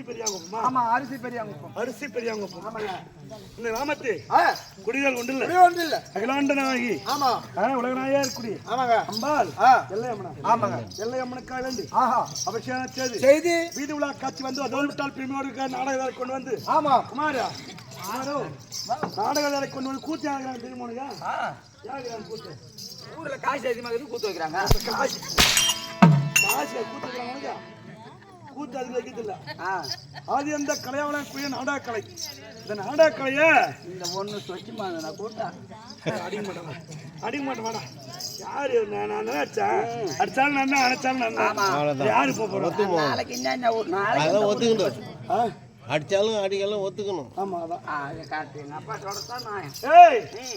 அரிசி பெரியாங்குப்பமா? ஆமா அரிசி பெரியாங்குப்பம். அரிசி பெரியாங்குப்பம். ஆமாங்க. இந்த கிராமத்து குடிகள் உண்டுல்ல ஒரே ஒன்றும் இல்ல. அகிலாண்ட நாயகி ஆமா. உலக நாயர் குடி. ஆமாங்க. அம்பாள். எல்லையம்மனா. ஆமாங்க. எல்லையம்மனுக்காக வேண்டி ஆஹா. அபிஷேகம் செய்து. செய்தி. வீதி உலா காட்சி வந்து அதோடு விட்டால் பிரிமையோடு நாடகத்தை கொண்டு வந்து. ஆமா. குமாரா. நாடகத்தை கொண்டு வந்து கூத்தி ஆகிறாங்க திருமணுங்க ஆ, யாருக்கிறாங்க கூத்து? ஊர்ல காசு அதிகமாக கூத்து வைக்கிறாங்க. காசு. காசு கூத்து வைக்கிறாங்க கூத்து அதுக்கு வைக்கிறது இல்ல ஆ, அது அந்த கலையாளக்கூடிய நாடக கலை இந்த நாடக கலைய இந்த ஒண்ணு சொச்சுமா நான் கூட்டா அடிக்க மாட்டேன் அடிக்க மாட்டேன் வேணா யாரு நான் நான் அடிச்சேன். அடிச்சாலும் நான் தான் அடிச்சாலும் நான் யாரு போறோம் நாளைக்கு என்ன ஒரு நாளைக்கு ஆ. அடிச்சாலும் அடிக்கலாம் ஒத்துக்கணும். ஆமா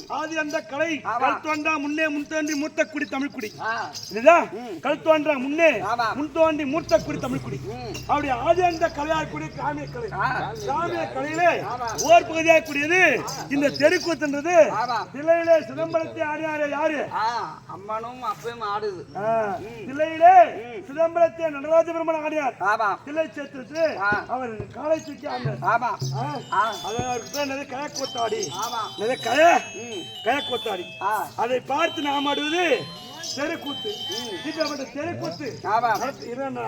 ஆதி அந்த கலை கல் தோன்றா முன்னே முன் தோன்றி மூத்த குடி தமிழ் குடி. ஆ, இதுதா கல் தோன்றா முன்னே. முன் தோன்றி மூத்த குடி தமிழ் குடி. அப்படி ஆதி அந்த கலையார் கூடிய காமிய கலை. ஆ, காமிய கலையிலே ஓர் பகுதியாக கூடியது இந்த தெருக்கூத்துன்றது. ஆமா. தில்லையிலே சிதம்பரத்தை ஆடியாரு யாரு? அம்மனும் அப்பயும் ஆடுது. ஆ, தில்லையிலே சிதம்பரத்தை நடராஜ பெருமான் ஆடியார் ஆமா. தில்லை சேர்த்துட்டு ஆ. அவர் காலை ஆடினார் ஆமா. ஆ, ஆ, அது அவருக்கு பேர் என்னது கயக்கோத்தாடி ஆமா. கய கயக்கோத்தாடி அதை பார்த்து நாம் ஆடுவது தெருக்கூத்து இப்ப தெருக்கூத்து இருந்தா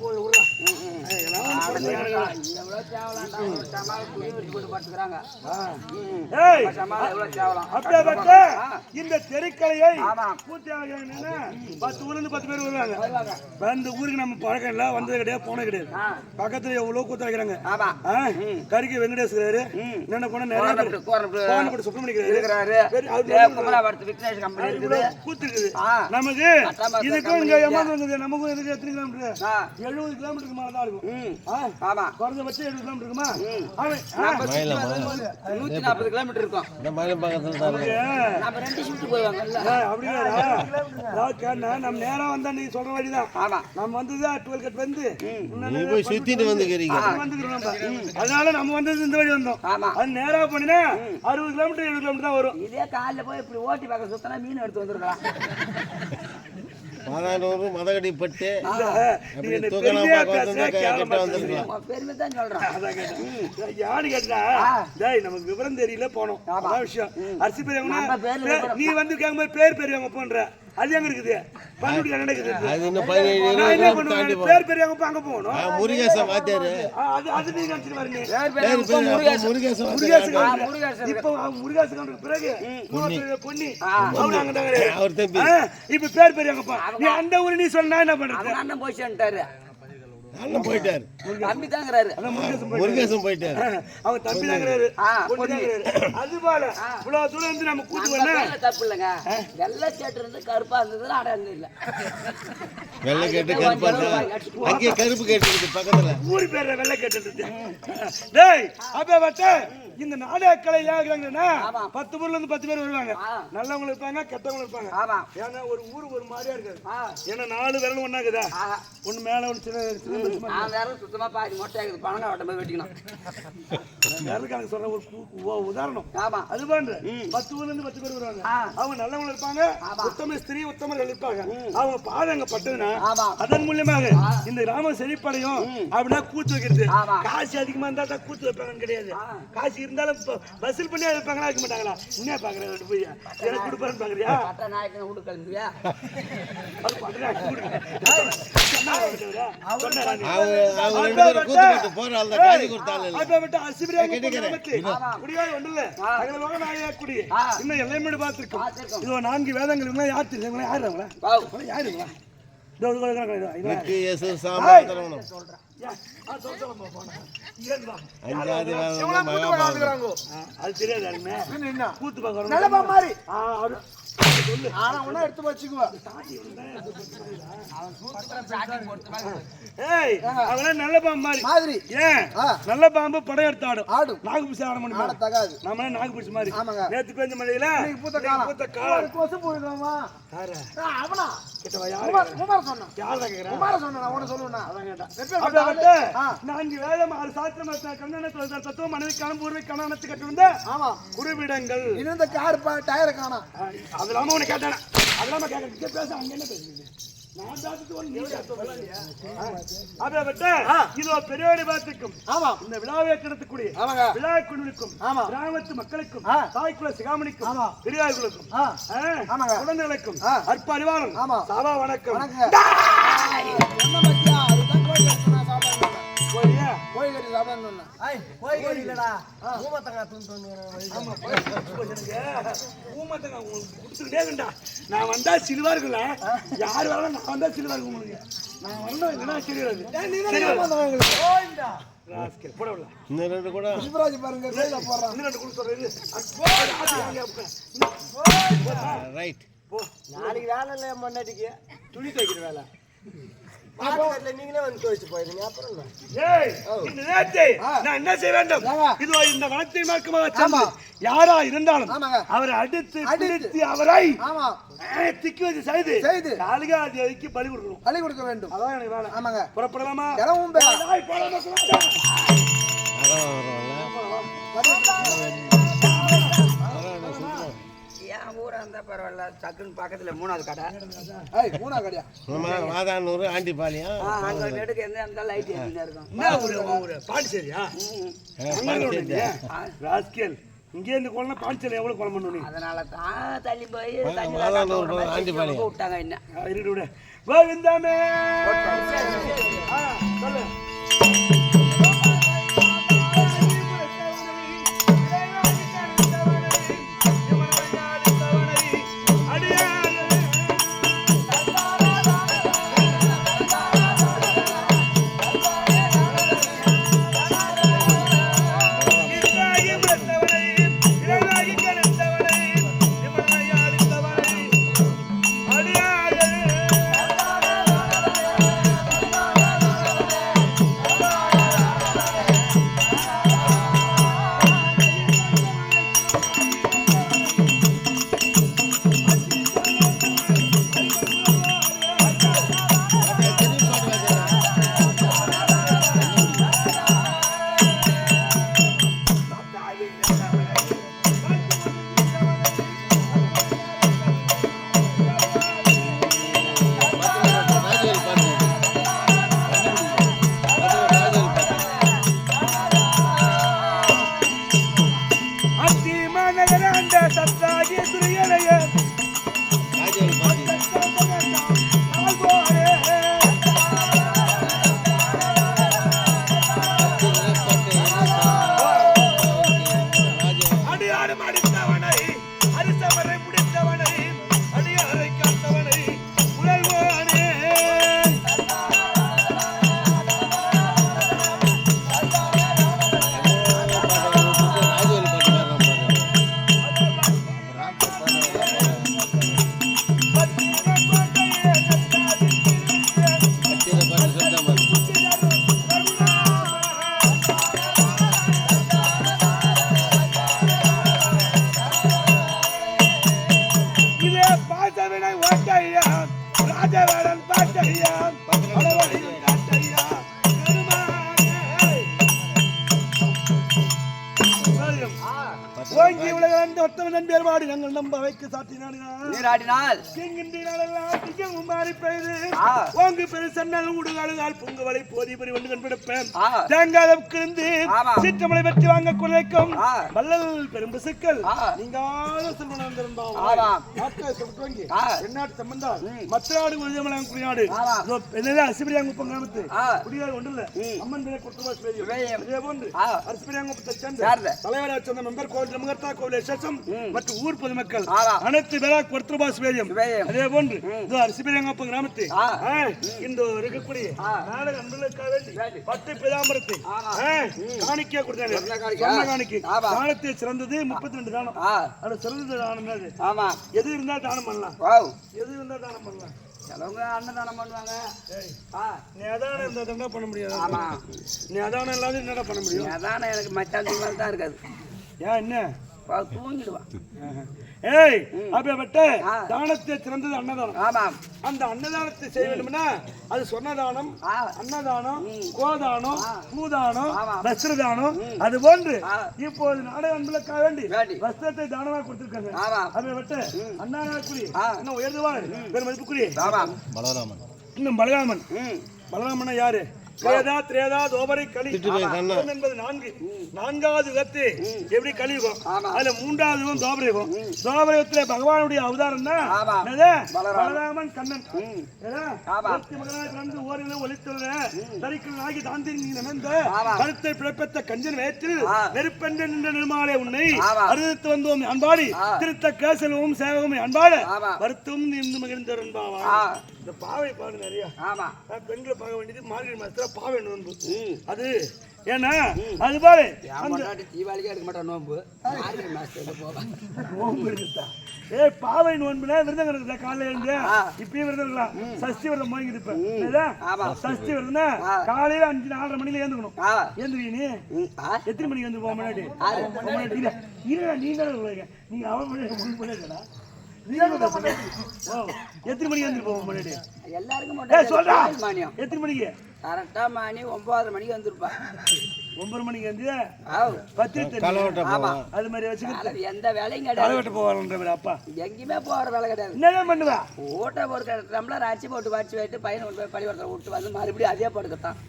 போய்? அப்படியாப்பட்ட. இந்த தெருக்கலையை பத்து ஊர்ல பத்து பேர் வருவாங்க. இந்த ஊருக்கு நம்ம பழக்கம் இல்ல வந்தது கிடையாது போனது கிடையாது பக்கத்துல எவ்வளவு கூத்து வைக்கிறாங்க? கரிக்கு வெங்கடேஸ்வரர் ம். என்ன பண்ண நிறைய விக்னேஷ் கம்பெனி இருக்குது. இருக்குது. நமக்கு இதுக்கும் இங்க ஏமாந்து வந்தது. நமக்கும் இதுக்கு எத்தனை கிலோமீட்டர்? எழுபது கிலோமீட்டருக்கு மேல தான் இருக்கும்? ஆமா. குறைஞ்சபட்சம் எழுபது கிலோமீட்டர் இருக்குமா நூத்தி நாற்பது கிலோமீட்டர் இருக்கும். ஏ, நம்ம ரெண்டு ஷிஃப்ட் போடுவாங்கல்ல. ஏ, அப்படியா? அதாவது கேட்டா, நம்ம நேரா வந்தா நீ சொல்ற வழிதான். ஆமா. நம்ம வந்தது டுவெல் கட் வந்து. நீ போய் சுத்திட்டு வந்துக்கிறீங்க. அதனால நம்ம வந்தது இந்த வழி வந்தோம். ஆமா. அது நேரா போனீங்கன்னா அறுபது கிலோமீட்டர் எழுபது கிலோமீட்டர் தான் வரும். இதே காலைல போய் இப்படி ஓட்டி பார்க்க சுத்தினா மீன் எடுத்து வந்திருக்கலாம். மாதானூர் மதகடி பட்டு இந்த, நீ அப்படி என்னை தூக்கலாம் பெருமையா பார்க்க பேசுற, வந்து கேவலமா கிட்ட வந்துருக்கலாம் உன் பெருமை தான் சொல்றேன். யாரு கேட்டா. டேய் நமக்கு விவரம் தெரியல போனோம். விஷயம். அரிசி பெரியவங்க. நீ வந்து கேட்கும்போது பேர் பெரியவங்க போன்ற. அது எங்க இருக்குது? பண்ருட்டி நடக்குது? அது இன்னும் பதினேழு நான் இருபது என்ன பண்ணுவேன் பேர் பெரியவங்க அங்க போகணும்? முருகேசன் வாத்தியாரு. அது அது நீ நினைச்சிட்டு வரீங்க பேர் முருகேசன் முருகேசன் முருகேசன் முருகேசன் இப்போ முருகாசு கவுண்டருக்கு பிறகு பொன்னி. அவரு அங்க தாங்க அவர் தம்பி. இப்ப பேர் பெரியவங்கப்பா நீ அந்த ஊரு நீ சொன்னா என்ன பண்றது அண்ணன் போய் சேர்ந்துட்டாரு. அண்ணன் போயிட்டாரு. தம்பி தாங்கிறாரு. முருகேசன் போய் முருகேசன் போயிட்டாரு. அவங்க தம்பி தாங்கிறாரு. அது போல இவ்வளவு தூரம் இருந்து நம்ம கூட்டு நம்ம வரணும் தப்பு இல்லைங்க. வெள்ளை சேட்டு இருந்து கருப்பா இருந்ததுல அடையாளம் இல்ல வெள்ளை கேட்டு கருப்பா அங்கேயே கருப்பு கேட்டு பக்கத்துல. ஊர் பேர்ல வெள்ளை கேட்டு டேய் அப்ப வட்ட இந்த நாடக கலை ஏகிறாங்கன்னா. பத்து ஊர்ல இருந்து பத்து பேர் வருவாங்க. நல்லவங்க இருப்பாங்க கெட்டவங்க இருப்பாங்க. ஆமா. ஏன்னா ஒரு ஊரு ஒரு மாதிரியா இருக்காது. ஏன்னா நாலு விரல் ஆஹா. ஒண்ணு மேல ஒண்ணு சின்ன சுத்தமா பாதி மொட்டை ஆகுது. பணங்க வட்டம் போய் வெட்டிக்கணும். விரல் கணக்கு சொல்ற ஒரு உதாரணம். ஆமா. அது போன்ற பத்து ஊர்ல இருந்து பத்து பேர் வருவாங்க. அவங்க நல்லவங்க இருப்பாங்க உத்தம ஸ்திரீ உத்தமர்கள் இருப்பாங்க. அவங்க பாதம் அங்க பட்டதுன்னா. அதன் மூலியமாக இந்த கிராமம் செழிப்படையும் அப்படின்னா கூத்து வைக்கிறது. காசு அதிகமா இருந்தா தான் கூத்து வைப்பாங்கன்னு கிடையாது. காசு இருந்தாலும் இப்ப வசூல் பண்ணி வைப்பாங்களா வைக்க மாட்டாங்களா? என்ன பாக்குறேன் ரெண்டு போய் எனக்கு கொடுப்பாருன்னு பாக்குறியா? பட்ட நாயக்கனை விடு கிளம்பியா அது போட்டு நான்கு வேதங்கள் யார் தெரியும்? யாரு அவங்களா வாவ். அது தெரியாது கூத்து நல்ல மாதிரி. ஆனா ஒண்ணா எடுத்து வச்சுக்குவா ஏய் அவங்கள நல்ல பாம்பு மாதிரி. மாதிரி. ஏன். நல்ல பாம்பு படம் எடுத்து ஆடும். ஆடும். நாகபூசி ஆட முடியுமா தகாது. நம்ம நாகபூசி மாதிரி. ஆமாங்க. நேத்து பெஞ்ச மழையில பூத்த காலம். கொசு அவனா? கணம் கட்டிருந்த கார் டயரை காணா ஆ, இல்லாம உனக்கு கேட்டானா அது இல்லாம கேட்க பேச அங்க என்ன பேசுறது இந்த விழாவை கிடத்தக்கூடிய விழா குழுவிற்கும் ஆமா. கிராமத்து மக்களுக்கும். தாய்க்குல சிகாமணிக்கும். பெரியார்களுக்கும். குழந்தைகளுக்கும். அற்ப அறிவாளன். சாவா வணக்கம் கோழியா? கோழி கறி சாப்பிடணும் கோழி கறி இல்லடா ஊமத்தங்காய் தூண்டு ஆமா, கோழி எனக்கு ஊமத்தங்க உங்களுக்கு கொடுத்துக்கிட்டே இருக்கேன்டா. நான் வந்தா சிலுவா இருக்குல்ல யார் வரலாம் நான் வந்தா சிலுவா இருக்கும் உங்களுக்கு நான் வரணும் இல்லைன்னா சிலுவா இருக்கு. நாளைக்கு வேலை இல்லை பொண்டாட்டிக்கு துணி துவைக்கிற வேலை நீங்களே வந்து துவைச்சு போயிருங்க அப்புறம் இந்த நேரத்தை. நான் என்ன செய்ய வேண்டும்? இதோ இந்த வனத்தை மார்க்கமாக ஆமா. யாரா இருந்தாலும். அவரை அடித்து அடித்து. அவரை திக்கி வச்சு செய்து செய்து. காலிகா தேவிக்கு பலி கொடுக்கணும். பழி கொடுக்க வேண்டும். அதான் எனக்கு வேலை. ஆமாங்க. புறப்படலாமா? கிளம்பும் பேரா இருந்தா பரவாயில்ல. சக்குன்னு பக்கத்துல மூணாவது கடை. ஏய் கடையா? ஆமா வாதானூர் ஆண்டிபாளையம் அங்க நெடுக்கு எந்த லைட் எரிஞ்சுனே இருக்கும். என்ன ஊரு, ஊரு? பாண்டிச்சேரியா? ராஸ்கேல். பாண்டிச்சேரி எவ்வளவு குளம் பண்ணணும் நீ? அதனால தான் தள்ளி போய் விட ஆண்டிபாளையம். விட்டாங்க என்ன? ஆ, இரு, இரு, இரு. கோவிந்தமே ஆ, சொல்லு. உலகளந்த ஒத்தவன் பேர்பாடு நாங்கள் நம்ப வைக்க நீராடினால் திங்கும் மாறி பெய்து. ஓங்கு பெரு சன்னல் உடுகாலுகால் பொங்கு வலை போதி பறி வந்து கண்பிடிப்பேன். தேங்காதம் கிழிந்து. சீற்றமலை வெற்றி வாங்க குறைக்கும். வள்ளல் பெரும் பிசுக்கள் ஆ. நீங்காத செல்வன் வந்திருந்தோம். எந்நாட்டு சம்பந்தம் மற்ற நாடு குருஜமலாம் குடிநாடு ஆமா. அசிபிரியாங்குப்பம் கிராமத்து ஆ. குடியார் ஒன்று இல்ல. அம்மன் பெரியம். இதே போன்று. அரிசிபிரியாங்குப்பத்தை சேர்ந்த. தலைவராக மெம்பர் கோவில் முகர்த்தா கோவில் விசேஷம் மற்றும் ஊர் பொதுமக்கள். அனைத்து பேரா குற்றவாஸ் பெரியம் பெரியம். அதே போன்று இது அரிசிபிரியாங்குப்பம் கிராமத்து. இந்த இருக்கக்கூடிய நாடக அன்பர்களுக்காக வேண்டி. பத்து பிதாம்பரத்தை. ஆமா. காணிக்கையா கொடுத்தாங்க காணிக்கை. தானத்தை சிறந்தது முப்பத்தி ரெண்டு தானம். அது சிறந்தது தானம். ஆமா. எது இருந்தா தானம் பண்ணலாம்? எது இருந்தா தானம் பண்ணலாம்? சிலவங்க அன்னதானம் பண்ணுவாங்க. ஆ. நீ அதானம் இருந்தா தானே பண்ண முடியாது. ஆமா. நீ அதானம் இல்லாத என்னடா பண்ண முடியும்? அதான எனக்கு மச்சாந்தி மாதிரி தான் இருக்காது. ஏன் என்ன? தூங்கிடுவான் ஏய் அப்படிப்பட்ட. தானத்தை சிறந்தது அன்னதானம். ஆமாம். அந்த அன்னதானத்தை செய்ய வேண்டும்னா அது சொன்னதானம் ஆ. அன்னதானம் கோதானம் பூதானம் ஆமா. வஸ்திரதானம் அது போன்று. இப்போது நாடக அன்புகளுக்காக வேண்டி. வஸ்திரத்தை தானமா கொடுத்திருக்காங்க. ஆமாம். அதை விட்டு அண்ணா குடி ஆ. இன்னும் உயர்ந்தவா பெரும் மதிப்புக்குரிய இன்னும் பலராமன். பலராமனா யாரு? திரேதா திரேதா தோபரை கலி திட்டு போய் கண்ணா. யுகம் என்பது நான்கு நான்காவது யுகத்து எப்படி கலியுகம் ஆமா. அதுல மூன்றாவது யுகம் தோபர யுகம் தோபர யுகத்துல பகவானுடைய அவதாரம் தான்? பலராமன். கண்ணன் ஒளித்துள்ள தரிக்கல் ஆகி தாந்திரி நீ நினைந்த. கருத்தை பிறப்பத்த கஞ்சன் வயத்தில். நெருப்பென்ற நின்ற நிர்மாலே உன்னை ஆமா. அறுத்து வந்தோம் அன்பாடி. திருத்த கேசலவும் சேவகமே அன்பாடு. வருத்தம் இருந்து மகிழ்ந்த அன்பாவா ஆ. இந்த பாவை பாரு நிறைய பெண்களை பார்க்க வேண்டியது மார்கழி மாசத்துல பாவை நோன்பு அது ஏன்னா அது பாரு தீபாவளிக்கே எடுக்க மாட்டேன் நோன்பு இருக்குதா ஏய் பாவை. நோன்புனா விரதம் இருக்குதா காலையில இருந்து. இப்பயும் விரதம் இருக்கலாம் சஷ்டி விரதம் என்னதா? ஆமா. சஷ்டி விரதம்னா. காலையில அஞ்சு நாலரை மணில ஏந்துக்கணும் ஏந்துருவீ நீ? எத்தனை மணிக்கு வந்து போக முன்னாடி? இல்ல நீ தானே நீங்க அவன் முன்னாடி சொல்லுங்க. ஓ எத்தனை மணிக்கு வந்து போக முன்னாடி? எல்லாருக்கும் சொல்றா. எத்தனை மணிக்கு? கரெக்டா மணி ஒன்பதரை மணிக்கு வந்திருப்பா ஒன்பது மணிக்கு வந்து. பத்து தண்ணி களவட்ட ஆமா. போவான். அது மாதிரி வச்சுக்கிட்டு எந்த வேலையும் கிடையாது. தலைவட்ட போவாங்கன்ற அப்பா. எங்கேயுமே போற வேலை கிடையாது. என்னதான் பண்ணுவா? ஓட்ட ஒரு டம்ளர் அரிசி போட்டு வச்சு வைட்டு பையனை கொண்டு போய் பள்ளிக்கூடத்தில் விட்டு வந்து மறுபடியும் அதே படுக்கத்தான்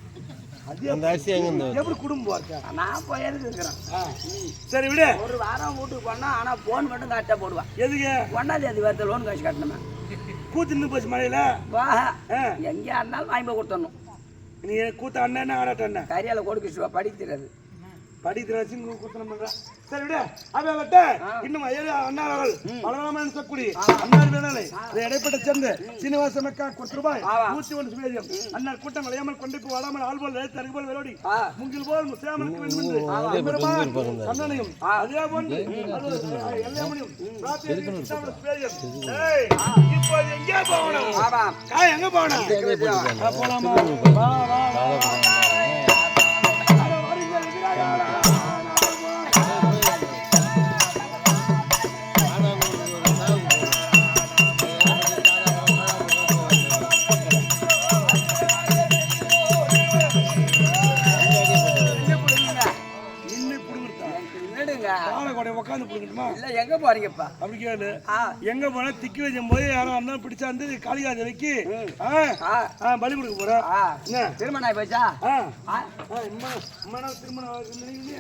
அது அந்த அரிசி எங்க இருந்து வருது? எப்படி குடும்பம் இருக்கா நான் போய் இருக்கிறேன். சரி விடு. ஒரு வாரம் வீட்டுக்கு போனா ஆனா போன் மட்டும் கரெக்டாக போடுவேன் எதுக்கு? ஒன்னாம் தேதி லோன் காசு கட்டணுமே? கூத்து நின்று போச்சு மழையில. வா. ஆ. எங்கேயா இருந்தாலும் வாங்கி போய் கொடுத்துடணும். நீ கூத்த அண்ணன் ஆடாட்ட அண்ணன் கரியால கொடுக்க படிக்கிறது. படிக்கிற வச்சு கூத்தனம் பண்ற. சரி விடு. அதை விட்ட இன்னும் ஏழு அண்ணாரவள் பலராமன் சொல்லக்கூடிய அண்ணார் வேணாலே இதை இடைப்பட்ட சேர்ந்து சீனிவாச மக்கா கொத்து ரூபாய் நூத்தி ஒன்று சுவேதியம் அண்ணார் கூட்டம் விளையாமல் கொண்டு போய் வாடாமல் ஆள் போல் தருகு போல் விளையாடி. முங்கில் போல் வேண்டும் என்று அதே போன்று எல்லாமணியும் இப்போ எங்கே போகணும்? காய் எங்க போகணும்? ஆ, உட்காந்து புடுங்கட்டுமா இல்ல எங்க போறீங்கப்பா? அப்படி கேளு. ஆ. எங்க போனா திக்கி வச்சும் போய் யாரும் அண்ணா பிடிச்சா வந்து காளிகாத வைக்கி ஆ, ஆ. ஆ, பலி கொடுக்க போறோம். ஆ. என்ன? திருமணம் ஆகி போச்சா ஆ, ஆ. ஆ, இம்மா, இம்மாடா திருமணம்?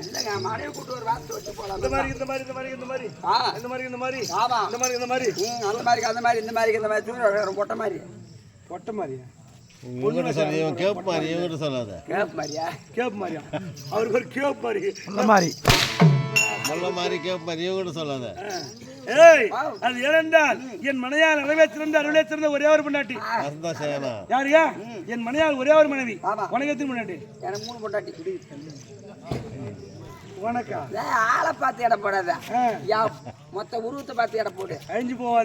இல்லைங்க மனைவி கூட்டு ஒரு வார்த்தை வச்சு போலாம். இந்த மாதிரி இந்த மாதிரி இந்த மாதிரி இந்த மாதிரி. ஆ. இந்த மாதிரி இந்த மாதிரி. ஆமா. இந்த மாதிரி இந்த மாதிரி. அந்த மாதிரி அந்த மாதிரி இந்த மாதிரி இந்த மாதிரி. பொட்டை மாதிரி. பொட்டை மாதிரியா? இவங்கிட்ட சொல்லி இவன் கேப் மாதிரி. இவங்கிட்ட சொல்லாத. கேப் மாதிரியா? கேப் மாதிரியா? அவருக்கு ஒரு கேப் மாதிரி. இந்த மாதிரி. முல்லை மாதிரி கேப் மாதிரி இவங்கிட்ட சொல்லாத. ஏய் அது ஏனென்றால் என் மனையால் நிறைவே சிறந்த அருளே சிறந்த ஒரே ஒரு பொண்டாட்டி. யாருயா என் மனையால் ஒரே ஒரு மனைவி. உனக்கு எத்தனை பொண்டாட்டி? எனக்கு மூணு பொண்டாட்டி. உனக்கா? ஏய், ஆளை பார்த்து இடம் போடாத. மொத்த உருவத்தை பார்த்து இடம் போடு. அழிஞ்சு போவா